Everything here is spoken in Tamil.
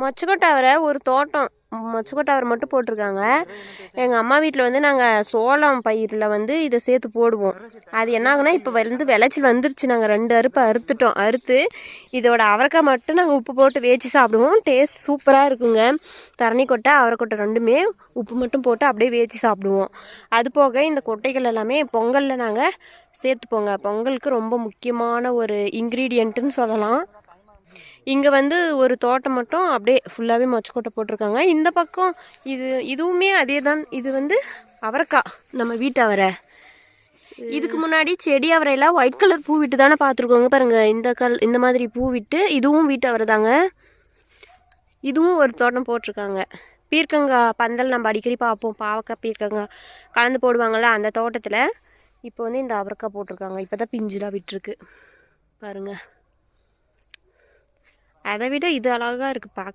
மொச்சக்கொட்டாவரை ஒரு தோட்டம். மொச்சக்கொட்டாவரை மட்டும் போட்டிருக்காங்க. எங்கள் அம்மா வீட்டில் வந்து நாங்கள் சோளம் பயிரில் வந்து இதை சேர்த்து போடுவோம். அது என்ன இப்போ வந்து விளைச்சல் வந்துருச்சு. நாங்கள் ரெண்டு அறுப்பு அறுத்துட்டோம். அறுத்து இதோட அவரைக்காய் மட்டும் நாங்கள் உப்பு போட்டு வேச்சு சாப்பிடுவோம். டேஸ்ட் சூப்பராக இருக்குங்க. தரணி கொட்டை அவரைக்கொட்டை ரெண்டுமே உப்பு மட்டும் போட்டு அப்படியே வேச்சு சாப்பிடுவோம். அது போக இந்த கொட்டைகள் எல்லாமே பொங்கலில் நாங்கள் சேர்த்துப்போங்க. பொங்கலுக்கு ரொம்ப முக்கியமான ஒரு இன்க்ரீடியண்ட்டுன்னு சொல்லலாம். இங்கே வந்து ஒரு தோட்டம் மட்டும் அப்படியே ஃபுல்லாகவே மொச்சக்கோட்டை போட்டிருக்காங்க. இந்த பக்கம் இது இதுவுமே அதே தான் இது வந்து அவரைக்காய் நம்ம வீட்டு அவரை. இதுக்கு முன்னாடி செடி அவரையெல்லாம் ஒயிட் கலர் பூ விட்டு தானே பார்த்துருக்கோங்க பாருங்கள் இந்த கல் இந்த மாதிரி பூ விட்டு இதுவும் வீட்டு அவரை தாங்க. இதுவும் ஒரு தோட்டம் போட்டிருக்காங்க. பீர்க்கங்காய் பந்தல் நம்ம அடிக்கடி பார்ப்போம். பாவக்காய் பீர்க்கங்காய் கலந்து போடுவாங்கள்ல அந்த தோட்டத்தில். இப்போ வந்து இந்த அவரைக்காய் போட்டிருக்காங்க. இப்போ தான் பிஞ்சுலாம் விட்டுருக்கு. பாருங்கள் அதை விட இது அழகாக இருக்குது பார்க்க